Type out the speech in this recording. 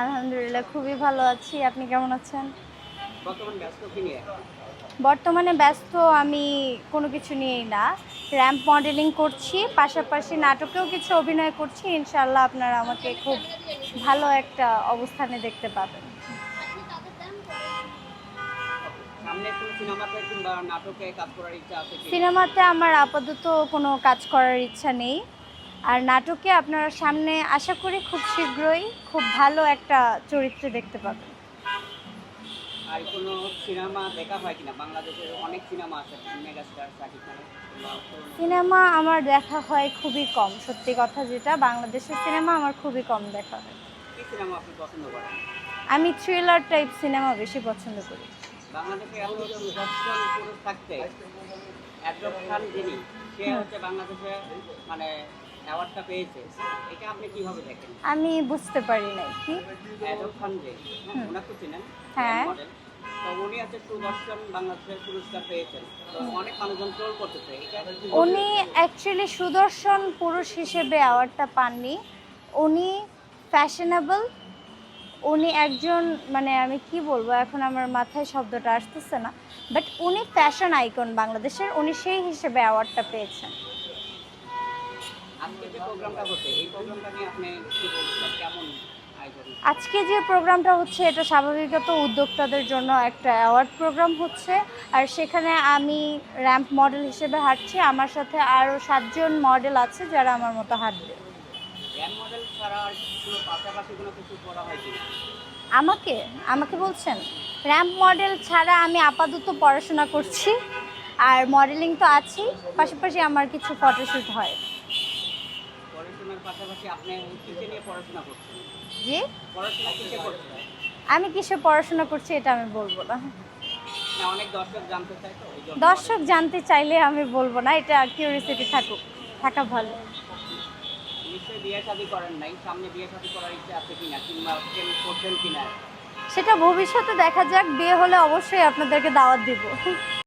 আলহামদুলিল্লাহ খুবই ভালো আছি। আপনি কেমন আছেন? বর্তমান ব্যস্ত আমি কোনো কিছু নিয়েই না। র্যাম্প মডেলিং করছি পাশাপাশি নাটকেও কিছু অভিনয় করছি। ইনশাল্লাহ আপনারা আমাকে খুব ভালো একটা অবস্থানে দেখতে পাবেন। সিনেমাতে আমার আপাতত কোনো কাজ করার ইচ্ছা নেই। আর নাটকে আপনারা সামনে আশা করি খুব শীঘ্রই খুব ভালো একটা চরিত্রে দেখতে পাবেন। আর কোনো সিনেমা দেখা হয় কিনা? বাংলাদেশের অনেক সিনেমা আছে মেগাস্টার সাকিব সিনেমা আমার দেখা হয় খুবই কম সত্যি কথা যেটা বাংলাদেশের সিনেমা আমার খুবই কম দেখা হয়। কি সিনেমা আপনি পছন্দ করেন? আমি থ্রিলার টাইপ সিনেমা বেশি পছন্দ করি। বাংলাদেশে এত সুদর্শন পুরুষ থাকতে একজন খান যিনি সে হচ্ছে বাংলাদেশে মানে অ্যাওয়ার্ডটা পেয়েছে এটা আপনি কীভাবে দেখেন? আমি বুঝতে পারি নাই কি? খান যে ওনাকে চিনেন হ্যাঁ। উনি হচ্ছে সুদর্শন বাংলাদেশের পুরস্কার পেয়েছেন। অনেক মানুষজন ট্রোল করতেছে এটা কি বলবেন? উনি অ্যাকচুয়ালি সুদর্শন পুরুষ হিসেবে অ্যাওয়ার্ডটা পাননি। উনি ফ্যাশনেবল উনি একজন মানে আমি কি বলব এখন আমার মাথায় শব্দটা আসতেছে না বাট উনি ফ্যাশন আইকন বাংলাদেশের উনি সেই হিসেবে অ্যাওয়ার্ডটা পেয়েছেন। আজকে যে প্রোগ্রামটা হচ্ছে এই প্রোগ্রামটা নিয়ে আপনি কি বলছেন কেমন আজকে যে প্রোগ্রামটা হচ্ছে এটা স্বাভাবিকত উদ্যোক্তাদের জন্য একটা অ্যাওয়ার্ড প্রোগ্রাম হচ্ছে। আর সেখানে আমি র্যাম্প মডেল হিসেবে হাঁটছি। আমার সাথে আরও সাতজন মডেল আছে যারা আমার মতো হাঁটবে। আমাকে? আমাকে বলছেন? র্যাম্প মডেল ছাড়া আমি আপাতত পড়াশোনা করছি। আর মডেলিং তো আছি পাশাপাশি আমার কিছু ফটোশ্যুট হয়। পড়াশোনার পাশাপাশি আপনি কিসে নিয়ে পড়াশোনা করছেন? জি? পড়াশোনা কিসে করছেন? আমি কিসে পড়াশোনা করছি এটা আমি বলব না। অনেক দর্শক জানতে চায় তো দর্শক জানতে চাইলে আমি বলব না এটা কিউরিয়াসিটি থাকুক থাকা ভালো। নিশ্চয়ই বিয়ে শাদী করেন নাই সামনে বিয়ে শাদী করার ইচ্ছা আছে কিনা কিংবা প্রেম করছেন কিনা? সেটা ভবিষ্যতে দেখা যাক বিয়ে হলে অবশ্যই আপনাদেরকে দাওয়াত দিব।